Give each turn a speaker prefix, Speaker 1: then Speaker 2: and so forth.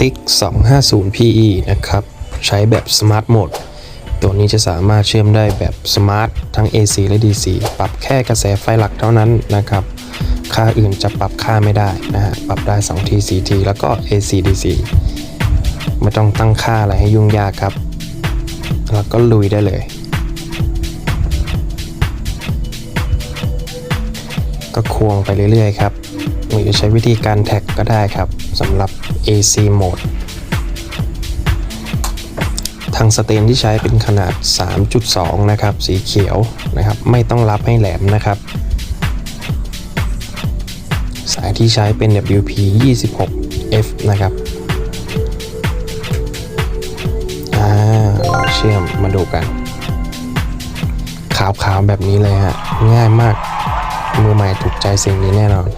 Speaker 1: TIC 250 PE นะครับ ใช้แบบ Smart Mode ตัวนี้จะสามารถเชื่อมได้แบบ Smart ทั้ง AC และ DC ปรับแค่กระแสไฟหลักเท่านั้นนะครับ ค่าอื่นจะปรับค่าไม่ได้นะฮะ ปรับได้ 2T 4T แล้วก็ AC DC ไม่ต้องตั้งค่าอะไรให้ยุ่งยากครับ แล้วก็ลุยได้เลย ก็ควงไปเรื่อยๆครับ หรือจะใช้วิธีการแท็กก็ได้ครับสำหรับ AC Mode ทางสเตนที่ใช้เป็นขนาด 3.2 นะครับ สีเขียวนะครับ ไม่ต้องรับให้แหลมนะครับ สายที่ใช้เป็น WP 26F นะครับอ่าเราเชื่อมมาดูกัน ขาวๆแบบนี้เลยฮะ ง่ายมากมือใหม่ถูกใจสิ่งนี้แน่นอน